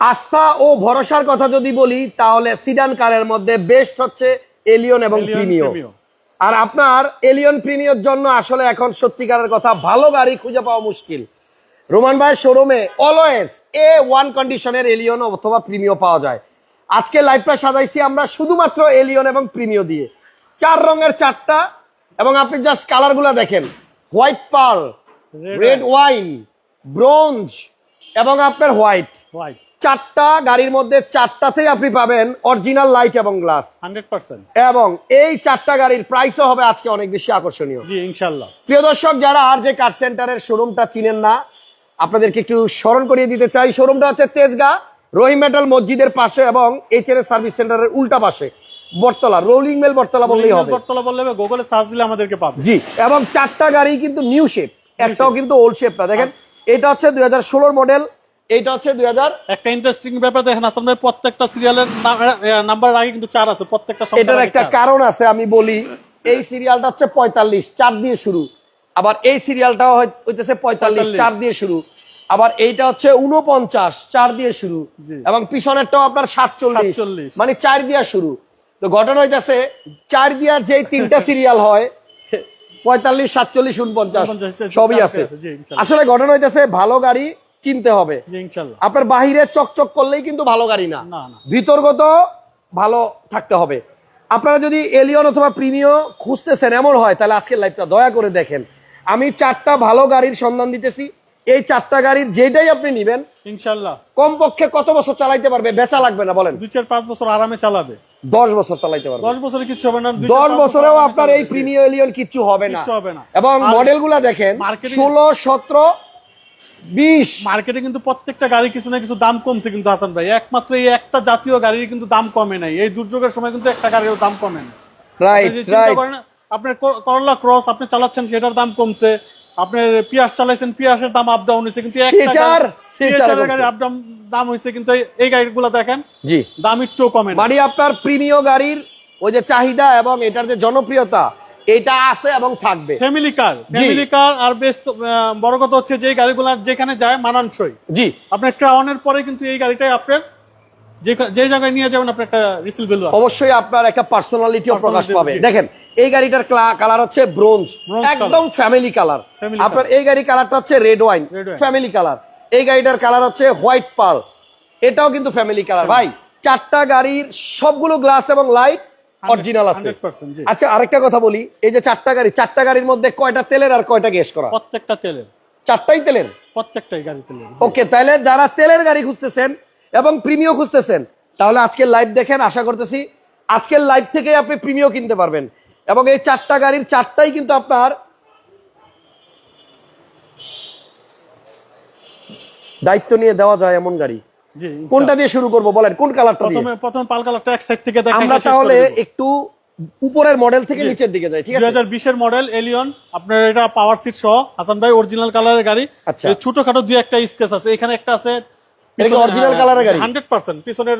আস্থা ও ভরসার কথা যদি বলি তাহলে সিডান কারের মধ্যে বেস্ট হচ্ছে এলিয়ন এবং প্রিমিও আর আপনার এলিয়ন প্রিমিয়র জন্য আসলে এখন সত্যিকারের কথা ভালো গাড়ি খুঁজে পাওয়া মুশকিল। রোমান ভাইয়ের শোরুমে অলওয়েজ এ ওয়ান কন্ডিশনের এলিয়ন অথবা প্রিমিও পাওয়া যায়। আজকে লাইভটা সাজাইছি আমরা শুধুমাত্র এলিয়ন এবং প্রিমিও দিয়ে। চার রঙের চারটা এবং আপনি জাস্ট কালারগুলো দেখেন। White pearl red wine bronze এবং আপনার হোয়াইট হোয়াইট চারটা গাড়ির মধ্যে চারটাতেই আপনি পাবেন অরিজিনাল লাইট এবং গ্লাস হান্ড্রেড পার্সেন্ট। এবং এই চারটা গাড়ির প্রাইসও হবে আজকে অনেক বেশি আকর্ষণীয়। জি ইনশাল্লাহ প্রিয় দর্শক যারা আর যে কার সেন্টারের শোরুমটা চিনেন না আপনাদেরকে একটু স্মরণ করিয়ে দিতে চাই। শোরুমটা হচ্ছে তেজগা রহিম মেটাল মসজিদের পাশে এবং এইচ এর সার্ভিস সেন্টারের উল্টা পাশে। বটতলা রোলিং মেল বটতলা বললেই হবে। বটতলা বললে গুগলে সার্চ দিলে আমাদেরকে পাবে। জি এবং চারটা গাড়ি কিন্তু নিউ শেপ একটাও কিন্তু ওল্ড শেপ না। দেখেন এটা হচ্ছে দুই মডেল এটা হচ্ছে দুই হাজার একটা ইন্টারেস্টিং ব্যাপার দেখেন প্রত্যেকটা সিরিয়ালের নাম্বার আগে কিন্তু চার আছে প্রত্যেকটা এটার একটা কারণ আছে আমি বলি এই সিরিয়ালটা হচ্ছে পঁয়তাল্লিশ চার দিয়ে শুরু। আবার এই সিরিয়ালটাও হইতেছে পঁয়তাল্লিশ চার দিয়ে শুরু। আবার এইটা হচ্ছে উনপঞ্চাশ চার দিয়ে শুরু। এবং পিছনেরটাও আপনার সাতচল্লিশ। 47 মানে চার দিয়া শুরু। তো ঘটনা হইতেছে চার দিয়া যে তিনটা সিরিয়াল হয় পঁয়তাল্লিশ সাতচল্লিশ উনপঞ্চাশ সবই আছে। আসলে ঘটনা হইতেছে ভালো গাড়ি চিনতে হবে। আপনার বাহিরে চকচক করলেই কিন্তু ভালো গাড়ি না। ভিতরগত ভালো থাকতে হবে। আপনারা যদি এলিয়ন অথবা প্রিমিও খুঁজতেছেন এমন হয় তাহলে আজকের লাইভটা দয়া করে দেখেন। আমি চারটা ভালো গাড়ির সন্ধান দিতেছি। এই চারটা গাড়ির যেটাই আপনি নিবেন ইনশাল্লাহ। কমপক্ষে কত বছর চালাইতে পারবে বেচা লাগবে না বলেন। দুই চার পাঁচ বছর আরামে চালাবে। দশ বছর চালাইতে পারবে। দশ বছরে কিছু হবে না দশ বছরেও আপনার এই। প্রিমিয় এলিয়ন কিচ্ছু হবে না। এবং মডেলগুলা দেখেন ষোলো সতেরো বিশ। মার্কেটে কিন্তু প্রত্যেকটা গাড়ি কিছু না কিছু দাম কমছে কিন্তু হাসান ভাই। একমাত্র এই একটা জাতীয় গাড়ির কিন্তু দাম কমে নাই। এই দুর্যোগের সময় কিন্তু একটা গাড়ির দাম কমে না আপনার করলা ক্রস আপনি চালাচ্ছেন সেটার দাম কমছে। আপনার পিয়াস চালাইছেন পিয়াসের দাম আপ ডাউন হয়েছে কিন্তু। আপ ডাউন দাম হয়েছে কিন্তু এই- গাড়িগুলো দেখেন জি। দাম একটু কমে মানে আপনার প্রিমিয় গাড়ির ওই যে চাহিদা এবং এটার যে জনপ্রিয়তা এটা আছে এবং থাকবে। ফ্যামিলি কার ফ্যামিলি কার আর বেস্ট বড় কথা হচ্ছে যে গাড়িগুলো যেখানে যায় মানানসই। জি। আপনার ক্রাউনের পরে কিন্তু এই গাড়িটাই আপনার যে- যে জায়গায় নিয়ে যাবেন আপনার একটা রিসিল ভ্যালু অবশ্যই আপনার একটা পার্সোনালিটিও প্রকাশ পাবে। দেখেন এই গাড়িটার কালার হচ্ছে ব্রোঞ্জ একদম ফ্যামিলি কালার আপনার এই গাড়ির কালারটা হচ্ছে রেড ওয়াইন ফ্যামিলি কালার এই গাড়িটার কালার হচ্ছে হোয়াইট পার্ল এটাও কিন্তু ফ্যামিলি কালার ভাই চারটা গাড়ির সবগুলো গ্লাস এবং লাইট অরিজিনাল আছে। আচ্ছা আরেকটা কথা বলি। এই যে চারটা গাড়ি চারটা গাড়ির মধ্যে কয়টা তেলের আর কয়টা গ্যাস করা? প্রত্যেকটা তেলের। চারটাই তেলের? প্রত্যেকটাই গাড়ি তেলের ওকে তাহলে যারা তেলের গাড়ি খুঁজতেছেন এবং প্রিমিও খুঁজতেছেন তাহলে আজকের লাইভ দেখেন আশা করতেছি আজকের লাইভ থেকে আপনি প্রিমিও কিনতে পারবেন। এবং এই চারটা গাড়ির চারটাই কিন্তু আপনার দায়িত্ব নিয়ে দেওয়া যায় এমন গাড়ি। কোনটা দিয়ে শুরু করব বলেন? কোন কালারটা প্রথমে প্রথমে পাল কালারটা এক সাইড থেকে দেখা আমরা তাহলে একটু উপরের মডেল থেকে নিচের দিকে যাই ঠিক আছে? হাজার বিশের মডেল এলিয়ন আপনার এটা পাওয়ার সিট সহ। হাসান ভাই অরিজিনাল কালারের গাড়ি। আচ্ছা। এই ছোটখাটো দুই একটা স্কেচ আছে। এখানে একটা আছে এটা কি original colour এর গাড়ি? হান্ড্রেড পার্সেন্ট পিছনের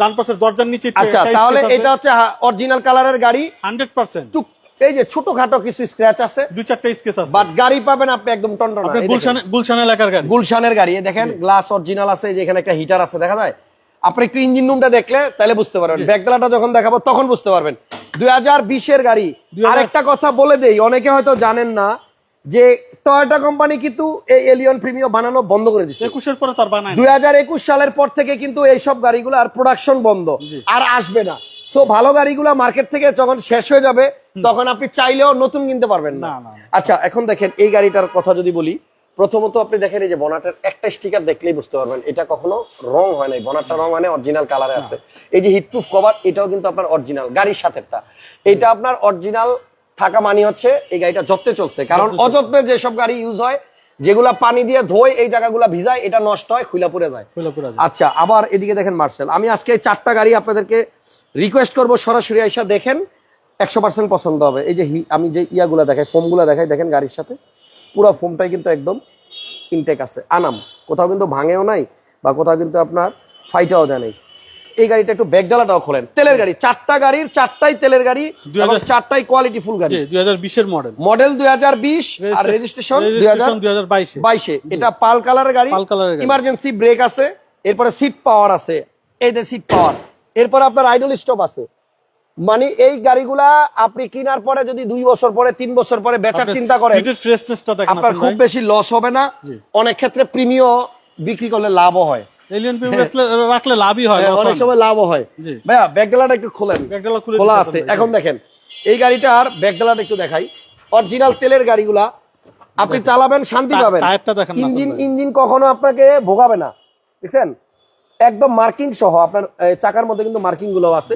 ডান পাশের দরজার নিচে আচ্ছা তাহলে এটা হচ্ছে অরিজিনাল কালারের গাড়ি। হান্ড্রেড পার্সেন্ট টুক এই যে ছোটখাটো কিছু স্ক্র্যাচ আছে দুই চারটা স্কেচ আছে। বাট গাড়ি পাবেন আপনি একদম টনটনা। গুলশান গুলশান এলাকার গাড়ি। গুলশানের গাড়ি দেখেন গ্লাস অরিজিনাল আছে এই যে এখানে একটা হিটার আছে দেখা যায়? আপনি একটু ইঞ্জিন রুমটা দেখলে তাহলে বুঝতে পারবেন। ব্যাকডালাটা যখন দেখাবো তখন বুঝতে পারবেন। দুই বিশের গাড়ি। আরেকটা কথা বলে দেই অনেকে হয়তো জানেন না যে টয়োটা কোম্পানি কিন্তু এই এলিয়ন প্রিমিও বানানো বন্ধ করে দিচ্ছে একুশের পরে তার বানায় না। দুই হাজার একুশ সালের পর থেকে কিন্তু এইসব গাড়িগুলো আর প্রোডাকশন বন্ধ। আর আসবে না। সো ভালো গাড়িগুলো মার্কেট থেকে যখন শেষ হয়ে যাবে তখন আপনি চাইলেও নতুন কিনতে পারবেন না। আচ্ছা এখন দেখেন এই গাড়িটার কথা যদি বলি প্রথমত আপনি দেখেন এই যে বনাটের একটা স্টিকার দেখলেই বুঝতে পারবেন এটা কখনো রং হয় নাই। বনাটটা রং হয় নাই অরিজিনাল কালারে আছে। এই যে হিটপ্রুফ কভার এটাও কিন্তু আপনার অরিজিনাল গাড়ির সাথেটা এটা আপনার অরিজিনাল থাকা মানে হচ্ছে এই গাড়িটা যত্নে চলছে। কারণ। অযত্নে যেসব গাড়ি ইউজ হয় যেগুলা পানি দিয়ে ধোয় এই জায়গাগুলা ভিজায় এটা নষ্ট হয় খুলা পড়ে যায়। আচ্ছা আবার এদিকে দেখেন মার্সেল। আমি আজকে চারটা গাড়ি আপনাদেরকে রিকোয়েস্ট করব সরাসরি আইসা দেখেন একশো পার্সেন্ট পছন্দ হবে। এই যে আমি যে ইয়াগুলা দেখাই ফোমগুলা দেখাই দেখেন গাড়ির সাথে। পুরো ফোমটাই কিন্তু একদম ইনটেক আছে। আনাম। কোথাও কিন্তু ভাঙেও নাই বা কোথাও কিন্তু আপনার ফাইটাও দেয় নাই। এই গাড়িটা একটু ব্যাগডালাটাও খোলেন। তেলের গাড়ি চারটা গাড়ির চারটাই তেলের গাড়ি এবং চারটাই কোয়ালিটি ফুল গাড়ি। দুই হাজার বিশের মডেল মডেল দুই হাজার বিশ আর রেজিস্ট্রেশন দুই হাজার বাইশে। এটা পাল কালারের গাড়ি ইমার্জেন্সি ব্রেক আছে এরপরে সিট পাওয়ার আছে। এই যে সিট পাওয়ার এরপরে আপনার আইডল স্টপ আছে। মানে এই গাড়িগুলা আপনি কেনার পরে যদি দুই বছর পরে তিন বছর পরে বেচার চিন্তা করেন আপনার খুব বেশি লস হবে না। অনেক ক্ষেত্রে প্রিমিয় বিক্রি করলে লাভও হয়। এলিয়ন পিউ রাখলে লাভই হয় অনেক সময় লাভও ভাইয়া ব্যাকডালাটা একটু খোলেন। ব্যাগডালা খুলে খোলা আছে। এখন দেখেন এই গাড়িটার ব্যাকডালাটা একটু দেখাই। অরিজিনাল তেলের গাড়িগুলা আপনি চালাবেন শান্তি পাবেন। ইঞ্জিন ইঞ্জিন কখনো আপনাকে ভোগাবে না। দেখছেন? একদম মার্কিং সহ আপনার চাকার মধ্যে কিন্তু মার্কিংগুলো আছে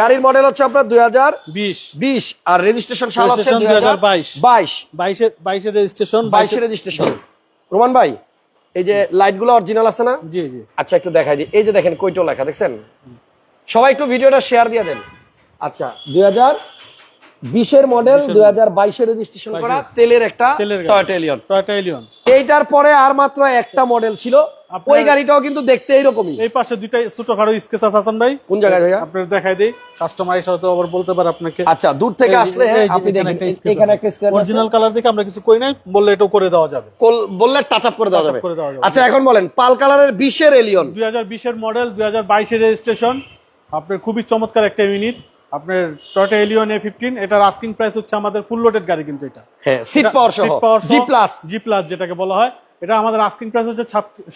গাড়ির মডেল হচ্ছে আপনার দুই হাজার বিশ। বিশ আর রেজিস্ট্রেশন সাল হচ্ছে দুই হাজার 2022 বাইশ। বাইশের বাইশের রেজিস্ট্রেশন বাইশের রেজিস্ট্রেশন রোমান ভাই এই যে লাইটগুলো অরিজিনাল আছে না? জি জি। আচ্ছা একটু দেখাই দিই। এই যে দেখেন কইটো লেখা দেখছেন? সবাই একটু ভিডিওটা শেয়ার দিয়ে দেন। আচ্ছা। দুই হাজার বিশের মডেল দুই হাজার বাইশের রেজিস্ট্রেশন করা তেলের একটা টয়টা এলিয়ন এইটার পরে আর মাত্র একটা মডেল ছিল। ওই গাড়িটাও কিন্তু দেখতে এইরকমই। এই পাশে দুইটা ছোটখাটো স্কেচ আছে ভাই? কোন জায়গায় ভাইয়া? আপনার দেখাই দিই। কাস্টমার এসে হয়তো আবার বলতে পারে আপনাকে। আচ্ছা দূর থেকে আসলে আপনি দেখেন এখানে একটা আছে। অরিজিনাল কালার দেখে আমরা কিছু করি নাই বললে এটাও করে দেওয়া যাবে। বললে টাচ আপ করে দেওয়া যাবে। আচ্ছা এখন বলেন পাল কালারের বিশের এলিয়ন দুই হাজার বিশের মডেল দুই হাজার বাইশের রেজিস্ট্রেশন আপনার খুবই চমৎকার একটা ইউনিট আপনার টয়োটা এলিয়ন এ ফিফটিন এটার আস্কিং প্রাইস হচ্ছে আমাদের ফুল লোডেড গাড়ি কিন্তু এটা। হ্যাঁ সিট পাওয়ার সহ জি প্লাস জি প্লাস যেটাকে বলা হয়। এটা আমাদের আস্কিং প্রাইস হচ্ছে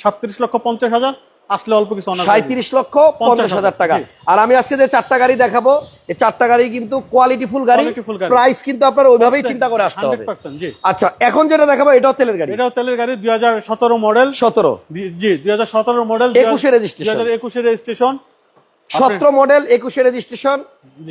সাতত্রিশ লক্ষ পঞ্চাশ হাজার। আসলে অল্প কিছু সাঁত্রিশ লক্ষ পঞ্চাশ হাজার টাকা। আর আমি আজকে যে চারটা গাড়ি দেখাবো এই চারটা গাড়ি কিন্তু কোয়ালিটি ফুল গাড়ি। প্রাইস কিন্তু আপনার ওইভাবেই চিন্তা করে আসতে হবে। আচ্ছা এখন যেটা দেখাবো এটাও তেলের গাড়ি। এটাও তেলের গাড়ি দুই হাজার সতেরো মডেল সতেরো। জি দুই হাজার সতেরো মডেল একুশে। হাজার একুশে রেজিস্ট্রেশন সতেরো মডেল একুশে registration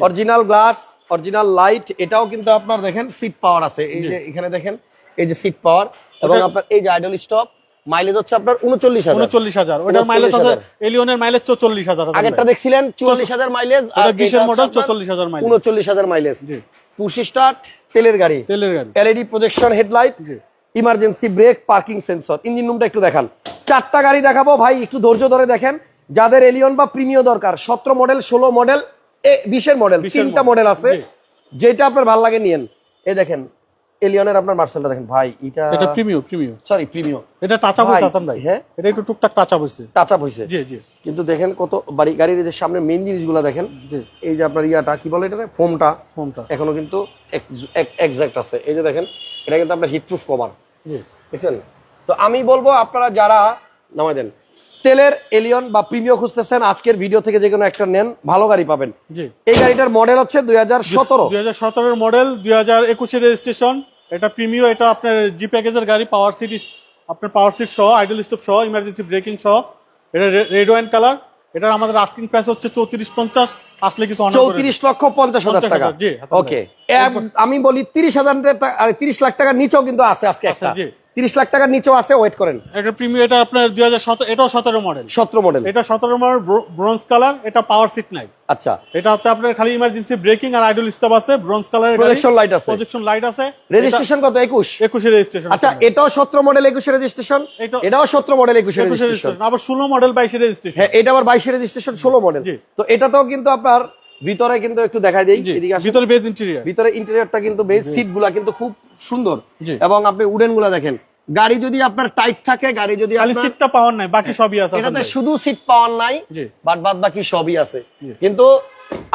original glass original light এটাও কিন্তু আপনার দেখেন সিট পাওয়ার আছে। এই যে এখানে দেখেন এই যে সিট পাওয়ার এবং আপনার এই যে আইডল স্টপ মাইলেজ হচ্ছে আপনার উনচল্লিশ হাজার। উনচল্লিশ হাজার। ওটার মাইলেজ আছে এলিয়নের মাইলেজ চল্লিশ হাজার আগেরটা দেখছিলেন? চুয়াল্লিশ হাজার মাইলেজ আর বিশের মডেল চল্লিশ হাজার মাইলেজ উনচল্লিশ হাজার মাইলেজ জি। পুশ স্টার্ট তেলের গাড়ি। তেলের গাড়ি। এলইডি প্রজেকশন হেডলাইট জি। Emergency brake parking sensor engine রুমটা একটু দেখান। চারটা গাড়ি দেখাবো ভাই একটু ধৈর্য ধরে দেখেন। যাদের এলিয়ন বা প্রিমিয় দরকার সতেরো মডেল ষোলো মডেল বিশের মডেল 20 এর তিনটা মডেল আছে। যেটা আপনার ভালো লাগে নিয়েন। এই দেখেন এলিয়নের আপনার মার্সেলটা দেখেন। ভাই এটা এটা প্রিমিয়াম প্রিমিয়াম সরি প্রিমিয় এটা টাচা হয়েছে হাসান ভাই। হ্যাঁ। এটা একটু টুকটাক টাচা হয়েছে টাচ হয়েছে জি জি। কিন্তু দেখেন কত বাড়ি গাড়ির যে সামনে মেইন জিনিসগুলো দেখেন জি। এই যে আপনার ইয়াটা কি বলে এটা ফোমটা ফোনটা এখনও কিন্তু এক্সাক্ট আছে। এই যে দেখেন এটা কিন্তু আপনার হিটপ্রুফ কভার জি। বুঝছেন তো আমি বলব আপনারা যারা নামাই দেন। তেলের এলিয়ন বা প্রিমিয় খুঁজতেছেন আজকের ভিডিও থেকে যে কোনো একটা নেন ভালো গাড়ি পাবেন। এই গাড়িটার মডেল হচ্ছে দুই হাজার সতেরো। দুই হাজার সতেরোর মডেল দুই হাজার একুশে রেজিস্ট্রেশন এটা প্রিমিয় এটা আপনার জি প্যাকেজের গাড়ি পাওয়ার সিট আপনার পাওয়ার সিট সহ আইডল স্টপ সহ ইমার্জেন্সি ব্রেকিং সহ। এটা রেড ওয়াইন কালার এটার আমাদের আস্কিং প্রাইস হচ্ছে চৌত্রিশ পঞ্চাশ আসলে কিছু চৌত্রিশ লক্ষ পঞ্চাশ হাজার টাকা। জি, ওকে আমি বলি তিরিশ হাজার তিরিশ লাখ টাকার নিচেও কিন্তু আছে আজকে জি। তিরিশ লাখ টাকার নিচেও আছে ওয়েট করেন। এটা প্রিমিয় এটা আপনার দুই হাজার সতেরো এটাও সতেরো মডেল সতেরো মডেল এটা সতেরো মডেল ব্রোঞ্জ কালার এটা পাওয়ার সিট নাই। আচ্ছা। এটা হচ্ছে আপনার খালি ইমার্জেন্সি ব্রেকিং আর আইডল স্টপ আছে ব্রোঞ্জ কালারের প্রজেকশন লাইট আছে। প্রজেকশন লাইট আছে। রেজিস্ট্রেশন কত? একুশ? একুশে রেজিস্ট্রেশন আচ্ছা এটাও সতেরো মডেল একুশে রেজিস্ট্রেশন এটাও সতেরো মডেল একুশে একুশে রেজিস্ট্রেশন আবার ষোলো মডেল বাইশে রেজিস্ট্রেশন হ্যাঁ এটা আবার বাইশে রেজিস্ট্রেশন ষোলো মডেল জি। তো এটাতেও কিন্তু আপনার ভিতরে কিন্তু একটু দেখাই দেই এদিকে আসেন। ভিতরে বেজ ইন্টেরিয়র ভিতরে ইন্টেরিয়রটা কিন্তু বেশ সিটগুলা কিন্তু খুব সুন্দর। এবং আপনি উডেনগুলা দেখেন। গাড়ি যদি আপনার টাইট থাকে গাড়ি যদি সিটটা পাওয়ার নাই বাকি সবই আছে এটাতে শুধু সিট পাওয়ার নাই বাট বাদ বাকি সবই আছে। কিন্তু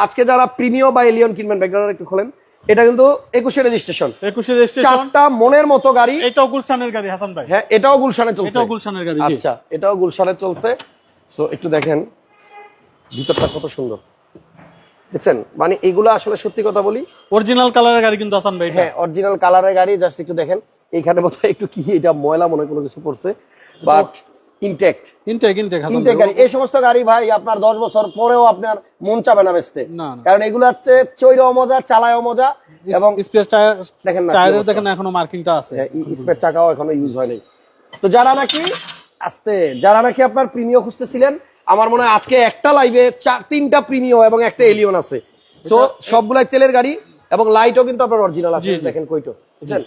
আজকে যারা প্রিমিয় বা এলিয়ন কিনবেন ব্যাকগ্রাউন্ড একটু খোলেন এটা কিন্তু একুশে রেজিস্ট্রেশন একুশে রেজিস্ট্রেশন চারটা মনের মতো গাড়ি। এটাও গুলশানের গাড়ি হাসান ভাই। হ্যাঁ এটাও গুলশানে চলছে। এটাও গুলশানের গাড়ি আচ্ছা এটাও গুলশানে চলছে। সো একটু দেখেন ভিতরটা কত সুন্দর। দেখছেন? মানে এগুলো আসলে সত্যি কথা বলি। অরিজিনাল কালারের গাড়ি কিন্তু হাসান ভাই হ্যাঁ অরিজিনাল কালারের গাড়ি জাস্ট একটু দেখেন। এইখানে বোধহয় একটু কি এটা ময়লা মনে হয় কোনো কিছু পড়ছে but intact intact intact Hasan intact গাড়ি। এই সমস্ত গাড়ি ভাই আপনার দশ বছর পরেও আপনার মন চাবে না বেচতে। কারণ এগুলো হচ্ছে চৈরাও মজা চালায়ও মজা এবং স্পেস টায়ার দেখেন না টায়ারের। দেখেন এখনও মার্কিংটা আছে। স্পেয়ার চাকাও এখনও ইউজ হয়নি। তো যারা নাকি আস্তে যারা নাকি আপনার প্রিমিয় খুঁজতেছিলেন আমার মনে হয় আজকে একটা লাইভে চার তিনটা প্রিমিয় এবং একটা এলিয়ন আছে। সো সবগুলাই তেলের গাড়ি এবং লাইটও কিন্তু আপনার অরিজিনাল আছে। দেখেন কইটো। বুঝছেন?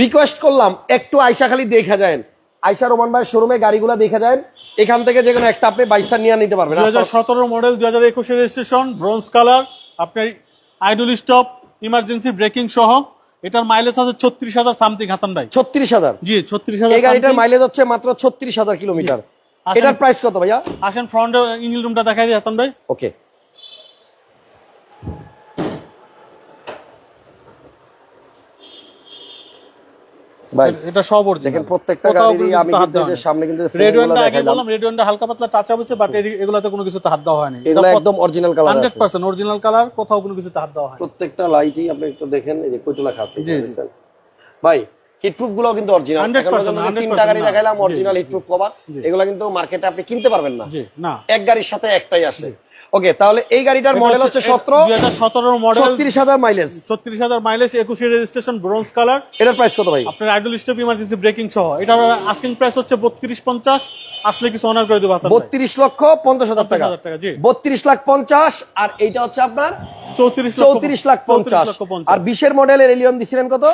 রিকোয়েস্ট করলাম একটু আয়সা খালি দেখা যায় আয়সা রোমান ভাই শোরুমে গাড়িগুলো দেখা যায় এখান থেকে যে কোনো একটা আপনি বাইসা নিয়ে নিতে পারবেন দুই হাজার সতেরো মডেল দুই হাজার একুশে রেজিস্ট্রেশন ব্রোঞ্জ কালার আপনার আইডল স্টপ ইমার্জেন্সি ব্রেকিং সহ। এটার মাইলেজ আছে ছত্রিশ হাজার সামথিং হাসান ভাই। ছত্রিশ হাজার? জি ছত্রিশ হাজার এই গাড়িটার মাইলেজ হচ্ছে মাত্র ছত্রিশ হাজার কিলোমিটার। এটার প্রাইস কত ভাইয়া? আসেন ফ্রন্ট ইঞ্জিন রুমটা দেখাই দিই হাসান ভাই। ওকে ভাই এটা সব দেখেন প্রত্যেকটা গাড়িরই আমি কিন্তু। সামনে কিন্তু রেড আগে বললাম হালকা পাতলা টাচ হয়েছে বাট এগুলাতে কোনো কিছু হাত দেওয়া হয়নি। এগুলো একদম অরিজিনাল কালার অরিজিনাল কালার কোথাও কোনো কিছু হাত দেওয়া প্রত্যেকটা লাইটই আপনি একটু দেখেন এই যে? ভাই হিটপ্রুফগুলো কিন্তু অরিজিনাল 100% এখন পর্যন্ত যে 100% তিনটা গাড়ি না। দেখাইলাম অরিজিনাল হিটপ্রুফ কভার এগুলো কিন্তু মার্কেটে আপনি কিনতে পারবেন না। এক গাড়ির সাথে একটাই আসে। ওকে তাহলে এই গাড়িটার মডেল হচ্ছে সতেরো মডেল ছত্রিশ হাজার মাইলেজ ছত্রিশ হাজার মাইলেজ একুশে রেজিস্ট্রেশন ব্রোঞ্জ কালার এটার প্রাইস কত ভাই? আপনার আইডল স্টপ ইমার্জেন্সি ব্রেকিং সহ। এটার আস্কিং প্রাইস হচ্ছে বত্রিশ পঞ্চাশ। আসলে কিছু অনার করে দেবো বত্রিশ লক্ষ পঞ্চাশ হাজার টাকা। 50,000 টাকা, জি। বত্রিশ লাখ পঞ্চাশ আর এইটা হচ্ছে আপনার চৌত্রিশ লাখ পঞ্চাশ। আর বিশের মডেলের এলিয়ন দিছিলেন কত?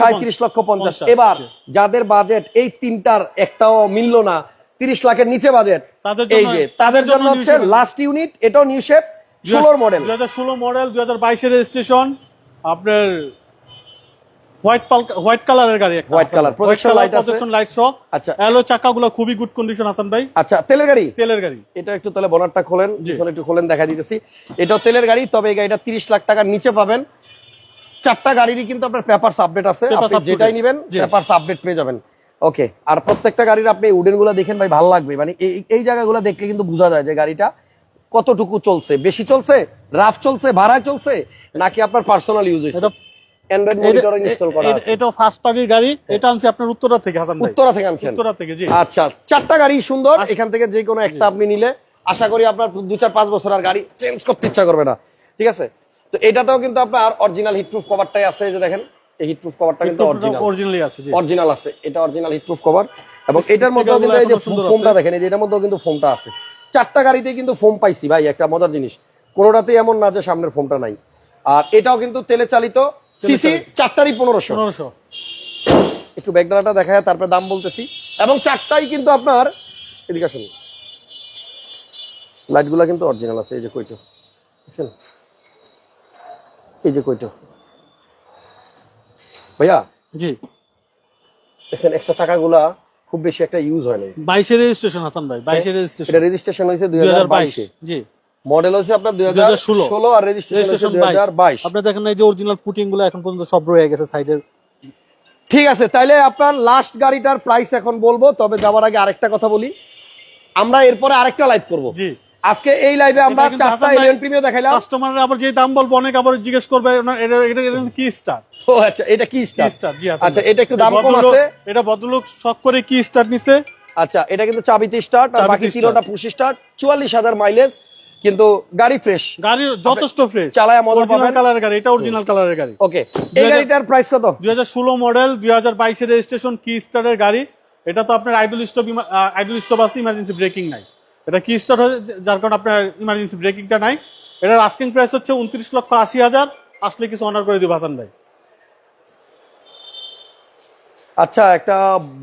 সাঁত্রিশ লক্ষ পঞ্চাশ। এবার যাদের বাজেট এই তিনটার একটাও মিললো না তিরিশ লাখের নিচে বাজেট তাদের এই যে তাদের জন্য হচ্ছে লাস্ট ইউনিট এটাও নিউ শেপ ষোলোর মডেল দুই হাজার ষোলো মডেল দুই হাজার বাইশের রেজিস্ট্রেশন আপনার হোয়াইট হোয়াইট কালারের গাড়ি একটা White color, projection light আছে। প্রজেকশন লাইট সহ। আচ্ছা। অ্যালো চাকাগুলো খুবই গুড কন্ডিশন হাসান ভাই। আচ্ছা তেলের গাড়ি? তেলের গাড়ি। এটা একটু তাহলে বনারটা খোলেন পিছনে একটু খোলেন দেখা দিতেছি। এটাও তেলের গাড়ি তবে এই গাড়িটা তিরিশ লাখ টাকার নিচে পাবেন। চারটা গাড়িরই কিন্তু আপনার পেপারস আপডেট আছে। আপনি যেটাই নেবেন পেপারস আপডেট পেয়ে যাবেন। ওকে আর প্রত্যেকটা গাড়ির আপনি উডেনগুলো দেখেন ভাই ভালো লাগবে। মানে এই এই জায়গাগুলো দেখলে কিন্তু বোঝা যায় যে গাড়িটা কতটুকু চলছে। বেশি চলছে? রাফ চলছে? ভাড়ায় চলছে? নাকি আপনার পার্সোনাল ইউজ হয়েছে অ্যান্ড্রয়েড মনিটর ইনস্টল করা আছে। এটা ফার্স্ট পার্টির গাড়ি এটা আনছি আপনার উত্তরা থেকে হাসান ভাই। উত্তরা থেকে আনছেন। উত্তরা থেকে জি। আচ্ছা চারটা গাড়ি সুন্দর। আস- এখান থেকে যে কোনো একটা আপনি নিলে আশা করি আপনার দু চার পাঁচ বছর আর গাড়ি চেঞ্জ করতে ইচ্ছা করবে না। ঠিক আছে? তো এটাতেও কিন্তু আপনার অরিজিনাল হিটপ্রুফ কভারটাই আছে যে দেখেন এই হিটপ্রুফ কভারটা কিন্তু অরিজিনাল অরিজিনালি আছে জি। অরিজিনাল আছে এটা অরিজিনাল হিটপ্রুফ কভার এবং এটার মধ্যেও কিন্তু গুলো এই যে ফোমটা আছে। দেখেন এই যে এটার মধ্যেও কিন্তু ফোমটা আছে। চারটা গাড়িতেই কিন্তু ফোম পাইছি ভাই একটা মজার জিনিস। কোনোটাতেই এমন না যে সামনের ফোমটা নাই। আর এটাও কিন্তু তেলে চালিত সিসি চারটারই পনেরোশো। পনেরোশো। একটু ব্যাগডালাটা দেখায় তারপরে দাম বলতেছি। এবং চারটাই কিন্তু আপনার এদিকে আসুন। লাইটগুলো কিন্তু অরিজিনাল আছে এই যে কইটো। বুঝছেন? এই যে কইটো। ভাইয়া? জি। দেখছেন এক্সট্রা চাকাগুলা খুব বেশি একটা ইউজ হয় নাই। বাইশের রেজিস্ট্রেশন হাসান ভাই বাইশের রেজিস্ট্রেশন এটা রেজিস্ট্রেশন হয়েছে দুই হাজার বাইশে জি। মডেল হচ্ছে আপনার দুই হাজার ষোলো। আর রেজিস্ট্রেশন দুই হাজার বাইশ। আপনি দেখেন এই যে অরিজিনাল ফুটিংগুলো এখন পর্যন্ত সব রয়ে গেছে সাইডের ঠিক আছে তাইলে আপনার লাস্ট গাড়িটার প্রাইস এখন বলব তবে যাওয়ার আগে আরেকটা কথা বলি। আমরা এরপরে আরেকটা লাইভ করব। জি। আজকে এই লাইভে আমরা চারটা এলিয়ন প্রিমিয়াম দেখাইলাম। কাস্টমার আবার যে দাম বলব অনেক আবার জিজ্ঞেস করবে এটা এটা কি স্টার ও আচ্ছা এটা কি স্টার স্টার জি আচ্ছা এটা একটু দাম কম আছে। এটা ভদ্রলোক শখ করে কি স্টার নিছে? আচ্ছা এটা কিন্তু চাবিতে স্টার্ট আর বাকি start। পুশি স্টার্ট চুয়াল্লিশ হাজার মাইলেজ কিন্তু গাড়ি ফ্রেশ গাড়ি যথেষ্ট ফ্রেশ চালায়া মজা পাবেন। কালারের গাড়ি এটা অরিজিনাল কালারের গাড়ি। ওকে এই গাড়িটার প্রাইস কত? দুই হাজার ষোলো মডেল দুই হাজার বাইশের রেজিস্ট্রেশন কি স্টারের গাড়ি। এটা তো আপনার আইডল স্টপ আইডল স্টপ আছে ইমার্জেন্সি ব্রেকিং নাই। এটা কি স্টার হয়ে যার কারণে আপনার ইমার্জেন্সি ব্রেকিংটা নাই। এটার আস্কিং প্রাইস হচ্ছে উনত্রিশ লক্ষ আশি হাজার। আসলে কিছু অনার করে দিব হাসান ভাই। আচ্ছা একটা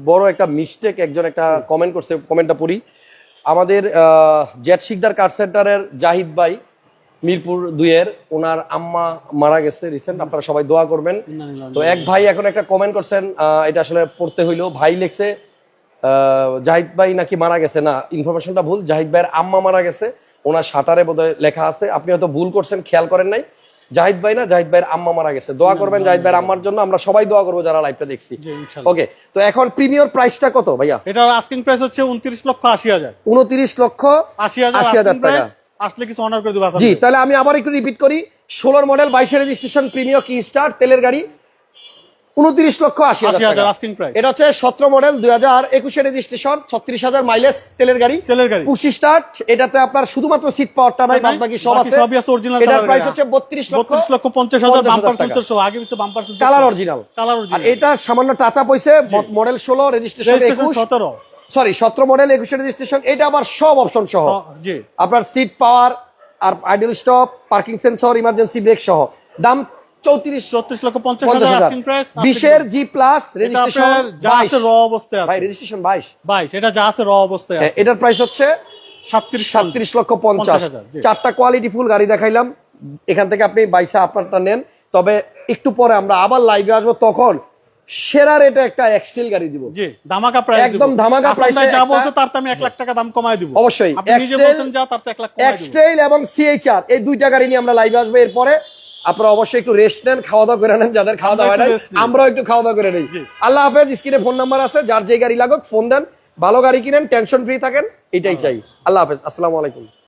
বড় একটা মিস্টেক একজন একটা কমেন্ট করছে কমেন্টটা পড়ি। আমাদের জেট শিকদার কার সেন্টারের জাহিদ ভাই মিরপুর দুইয়ের ওনার আম্মা মারা গেছে রিসেন্ট আপনারা সবাই দোয়া করবেন। তো এক ভাই এখন একটা কমেন্ট করছেন এটা আসলে পড়তে হইল ভাই লেখছে আহ, জাহিদ ভাই নাকি মারা গেছে না ইনফরমেশনটা ভুল জাহিদ ভাইয়ের আম্মা মারা গেছে ওনার শাটারে বোধহয় লেখা আছে আপনি হয়তো ভুল করছেন খেয়াল করেন নাই। জাহিদ ভাই না জাহিদ ভাইয়ের আম্মা মারা গেছে। দোয়া করবেন জাহিদ ভাইয়ের আম্মার জন্য আমরা সবাই দোয়া করব যারা লাইভটা দেখছি। ওকে তো এখন প্রিমিয়র প্রাইসটা কত ভাইয়া? এটা আস্কিং প্রাইস হচ্ছে উনত্রিশ লক্ষ আশি হাজার। উনত্রিশ লক্ষ আশি হাজার 80,000 asking price, টাকা। আসলে কিছু অনার করে দিব জি তাহলে আমি আবার একটু রিপিট করি। ষোলোর মডেল বাইশের রেজিস্ট্রেশন প্রিমিয়র কি স্টার তেলের গাড়ি। উনত্রিশ লক্ষ আশি হাজার এটা হচ্ছে সতেরো মডেল দুই হাজার একুশে রেজিস্ট্রেশন ছত্রিশ হাজার মাইলেজ তেলের গাড়ি। তেলের গাড়ি। পুশি স্টার্ট এটাতে আপনার শুধুমাত্র সিট পাওয়ারটা নাই বাদ বাকি সব আছে। এটার প্রাইস হচ্ছে বত্রিশ লক্ষ বত্রিশ লক্ষ পঞ্চাশ হাজার বাম্পার সেন্সর সহ আগে পিছে bumper sensor colour original colour original এটা সামান্য টাচ আপ হয়েছে মডেল ষোলো রেজিস্ট্রেশন রেজিস্ট্রেশন একুশ। সতেরো। সরি সতেরো মডেল একুশে রেজিস্ট্রেশন এটা আবার সব অপশন সহ। আপনার সিট পাওয়ার আর idle stop parking sensor emergency brake সহ। দাম চৌত্রিশ চৌত্রিশ লক্ষ পঞ্চাশ পঞ্চাশ হাজার হাজার। আস্কিং প্রাইস বিশের জি প্লাস রেজিস্ট্রেশন যা আছে র অবস্থায় আছে। রেজিস্ট্রেশন বাইশ। বাইশ এটা যা আছে র অবস্থায় এটার প্রাইস হচ্ছে সাতত্রিশ সাতত্রিশ লক্ষ পঞ্চাশ। চারটা কোয়ালিটি ফুল গাড়ি দেখাইলাম। এখান থেকে আপনি বাইসা আপনারটা নেন। তবে একটু পরে আমরা আবার লাইভে আসব তখন সেরা রেটে একটা এক্সটেল গাড়ি দিব। জি ধামাকা প্রাইস একদম ধামাকা যা বলছে তার তো আমি এক লাখ টাকা দাম কমায় দিব। অবশ্যই। আপনি নিজে Excel- বলছেন যা তার তো এক লাখ কমায় দিব। এক্সটেল এবং সিএইচআর এই দুইটা গাড়ি নিয়ে আমরা লাইভে আসব। এরপরে আপনারা অবশ্যই একটু রেস্ট নেন খাওয়া দাওয়া করে নেন যাদের খাওয়া দাওয়া নিই। আমরাও একটু খাওয়া দাওয়া করে নেই। আল্লাহ হাফেজ স্ক্রিনে ফোন নাম্বার আছে যার যে গাড়ি লাগুক ফোন দেন। ভালো গাড়ি কিনেন টেনশন ফ্রি থাকেন এটাই চাই। আল্লাহ হাফেজ আসসালামু আলাইকুম।